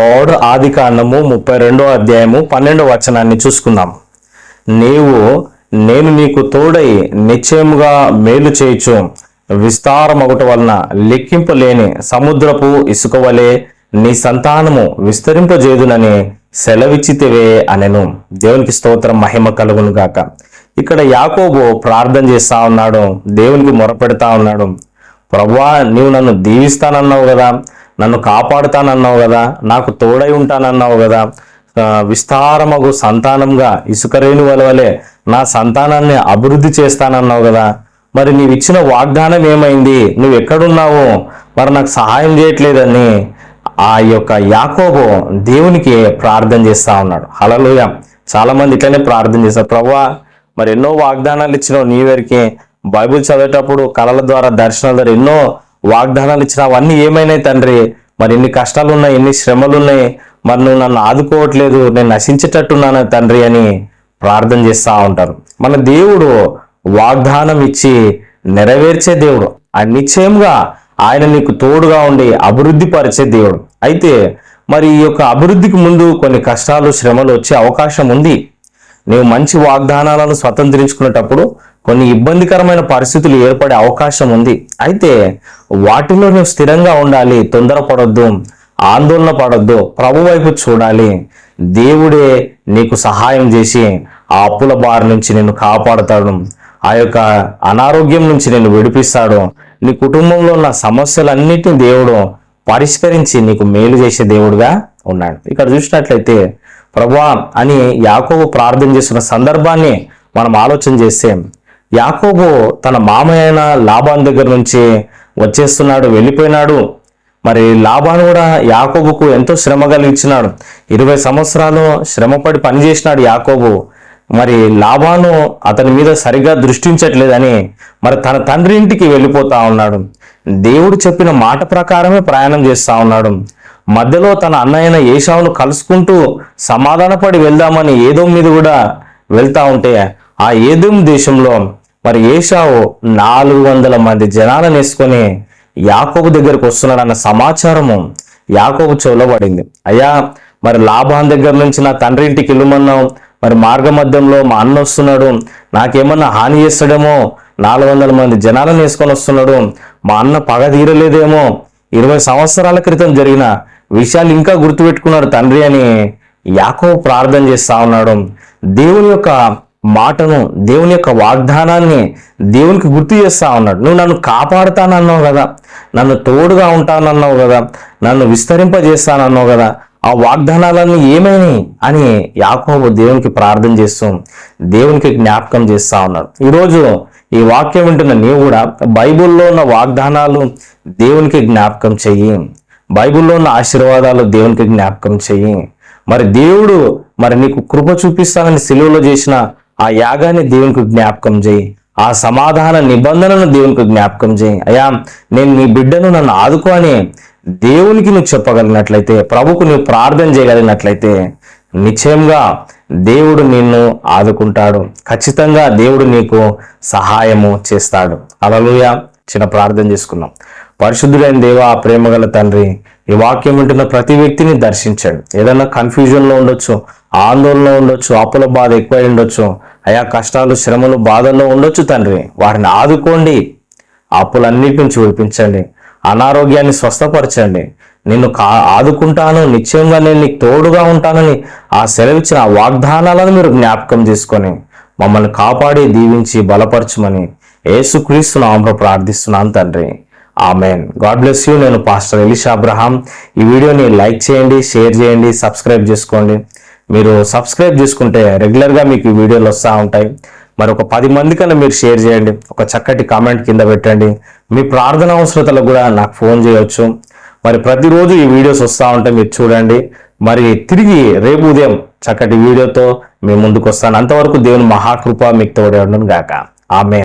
ఓడు ఆది కాండము ముప్పై రెండో అధ్యాయము పన్నెండో వచనాన్ని చూసుకుందాం. నీవు నేను నీకు తోడై నిశ్చయముగా మేలు చేయుచు విస్తారమగుట వలన లెక్కింపలేని సముద్రపు ఇసుక వలె నీ సంతానము విస్తరింపజేదునని సెలవిచ్చితివే అనెను. దేవునికి స్తోత్రం మహిమ కలుగును గాక. ఇక్కడ యాకోబు ప్రార్థన చేస్తా ఉన్నాడు దేవునికి మొరపెడతా ఉన్నాడు. ప్రభా నీవు నన్ను దీవిస్తానన్నావు కదా నన్ను కాపాడుతానన్నావు కదా నాకు తోడై ఉంటానన్నావు కదా విస్తారమగు సంతానంగా ఇసుకరేణు వలవలే నా సంతానాన్ని అభివృద్ధి చేస్తానన్నావు కదా. మరి నీవు ఇచ్చిన వాగ్దానం ఏమైంది? నువ్వు ఎక్కడున్నావు మరి నాకు సహాయం చేయట్లేదని ఆ యొక్క యాకోబు దేవునికి ప్రార్థన చేస్తా ఉన్నాడు. హలలుయ చాలామంది ఇట్లనే ప్రార్థన చేస్తారు. ప్రభా మరి ఎన్నో వాగ్దానాలు ఇచ్చినావు నీ వరకే. బైబిల్ చదివేటప్పుడు కళల ద్వారా దర్శనాల ద్వారా ఎన్నో వాగ్దానాలు ఇచ్చిన అవన్నీ ఏమైనాయి తండ్రి? మరి ఎన్ని కష్టాలు ఉన్నాయి ఎన్ని శ్రమలు ఉన్నాయి మరి నువ్వు నన్ను ఆదుకోవట్లేదు నేను నశించేటట్టున్నాను తండ్రి అని ప్రార్థన చేస్తూ ఉంటారు. మన దేవుడు వాగ్దానం ఇచ్చి నెరవేర్చే దేవుడు. ఆ నిశ్చయంగా ఆయన నీకు తోడుగా ఉండి అభివృద్ధి పరిచే దేవుడు. అయితే మరి ఈ యొక్క అభివృద్ధికి ముందు కొన్ని కష్టాలు శ్రమలు వచ్చే అవకాశం ఉంది. నీవు మంచి వాగ్దానాలను స్వతంత్రించుకునేటప్పుడు కొన్ని ఇబ్బందికరమైన పరిస్థితులు ఏర్పడే అవకాశం ఉంది. అయితే వాటిలో నువ్వు స్థిరంగా ఉండాలి తొందరపడొద్దు ఆందోళన పడొద్దు ప్రభు వైపు చూడాలి. దేవుడే నీకు సహాయం చేసి ఆ అప్పుల బారి నుంచి నిన్ను కాపాడతాడు. ఆ యొక్క అనారోగ్యం నుంచి నిన్ను విడిపిస్తాడు. నీ కుటుంబంలో ఉన్న సమస్యలన్నిటిని దేవుడు పరిష్కరించి నీకు మేలు చేసే దేవుడుగా ఉన్నాడు. ఇక్కడ చూసినట్లయితే ప్రభా అని యాకోబు ప్రార్థన చేసిన సందర్భాన్ని మనం ఆలోచన చేస్తే యాకోబు తన మామయ్య అయిన లాభాన్ దగ్గర నుంచి వచ్చేస్తున్నాడు వెళ్ళిపోయినాడు. మరి లాభాను కూడా యాకోబుకు ఎంతో శ్రమ కలిగించినాడు. ఇరవై సంవత్సరాలు శ్రమపడి పనిచేసినాడు యాకోబు. మరి లాభాను అతని మీద సరిగా దృష్టించట్లేదని మరి తన తండ్రి ఇంటికి వెళ్ళిపోతా ఉన్నాడు. దేవుడు చెప్పిన మాట ప్రకారమే ప్రయాణం చేస్తా ఉన్నాడు. మధ్యలో తన అన్నయ్యన ఏషావును కలుసుకుంటూ సమాధానపడి వెళ్దామని ఏదో మీద కూడా వెళ్తా ఉంటే ఆ ఏదోం దేశంలో మరి ఏషావు నాలుగు వందల మంది జనాలను వేసుకొని యాకోబు దగ్గరకు వస్తున్నాడన్న సమాచారము యాకోబు చెవులో పడింది. అయ్యా మరి లాభాన్ దగ్గర నుంచి నా తండ్రి ఇంటికి వెళ్ళమన్నావు. మరి మార్గ మధ్యంలో మా అన్న వస్తున్నాడు. నాకేమన్నా హాని చేస్తాడేమో? నాలుగు వందల మంది జనాలను వేసుకొని వస్తున్నాడు. మా అన్న పగ తీరలేదేమో? ఇరవై సంవత్సరాల క్రితం జరిగిన విషయాలు ఇంకా గుర్తుపెట్టుకున్నాడు తండ్రి అని యాకో ప్రార్థన చేస్తా ఉన్నాడు. దేవుని యొక్క మాటను దేవుని యొక్క వాగ్దానాన్ని దేవునికి గుర్తు చేస్తా ఉన్నాడు. నువ్వు నన్ను కాపాడుతానన్నావు కదా నన్ను తోడుగా ఉంటానన్నావు కదా నన్ను విస్తరింపజేస్తానన్నావు కదా ఆ వాగ్దానాలన్నీ ఏమైనాయి? అని యాకోబు దేవునికి ప్రార్థన చేస్తూ దేవునికి జ్ఞాపకం చేస్తా ఉన్నాడు. ఈరోజు ఈ వాక్యం వింటున్న నీవు కూడా బైబిల్లో ఉన్న వాగ్దానాలు దేవునికి జ్ఞాపకం చెయ్యి. బైబిల్లో ఉన్న ఆశీర్వాదాలు దేవునికి జ్ఞాపకం చెయ్యి మరి దేవుడు మరి నీకు కృప చూపిస్తానని సిలువలో చేసిన ఆ యాగాన్ని దేవునికి జ్ఞాపకం చేయి. ఆ సమాధాన నిబంధనను దేవునికి జ్ఞాపకం చేయి. అయ్యా నేను నీ బిడ్డను నన్ను ఆదుకో అని దేవునికి నువ్వు చెప్పగలిగినట్లయితే ప్రభుకు నువ్వు ప్రార్థన చేయగలిగినట్లయితే నిశ్చయంగా దేవుడు నిన్ను ఆదుకుంటాడు. ఖచ్చితంగా దేవుడు నీకు సహాయము చేస్తాడు. అలలుయ చిన్న ప్రార్థన చేసుకున్నాం పరిశుద్ధుడైన దేవా ప్రేమగల తండ్రి ఈ వాక్యం వింటున్న ప్రతి వ్యక్తిని దర్శించండి. ఏదైనా కన్ఫ్యూజన్లో ఉండొచ్చు ఆందోళనలో ఉండొచ్చు అప్పుల బాధ ఎక్కువై ఉండొచ్చు అయా కష్టాలు శ్రమలు బాధల్లో ఉండొచ్చు తండ్రి వారిని ఆదుకోండి. అప్పులన్నిటి నుంచి విడిపించండి అనారోగ్యాన్ని స్వస్థపరచండి. నిన్ను కా ఆదుకుంటాను నిశ్చయంగా నేను నీకు తోడుగా ఉంటానని ఆ సెలవిచ్చిన ఆ వాగ్దానాలను మీరు జ్ఞాపకం చేసుకొని మమ్మల్ని కాపాడి దీవించి బలపరచమని ఏసుక్రీస్తు నామంలో ప్రార్థిస్తున్నాను తండ్రి. ఆమెన్ గాడ్ బ్లెస్ యూ నేను పాస్టర్ ఎలిష్ అబ్రహాం ఈ వీడియోని లైక్ చేయండి షేర్ చేయండి సబ్స్క్రైబ్ చేసుకోండి. మీరు సబ్స్క్రైబ్ చేసుకుంటే రెగ్యులర్గా మీకు ఈ వీడియోలు వస్తూ ఉంటాయి. మరి ఒక పది మంది కన్నా మీరు షేర్ చేయండి. ఒక చక్కటి కామెంట్ కింద పెట్టండి. మీ ప్రార్థన అవసరతలకు కూడా నాకు ఫోన్ చేయొచ్చు. మరి ప్రతిరోజు ఈ వీడియోస్ వస్తూ ఉంటాయి మీరు చూడండి. మరి తిరిగి రేపు ఉదయం చక్కటి వీడియోతో మీ ముందుకు వస్తాను. అంతవరకు దేవుని మహాకృప మీకు తోడే ఉండను గాక. ఆమె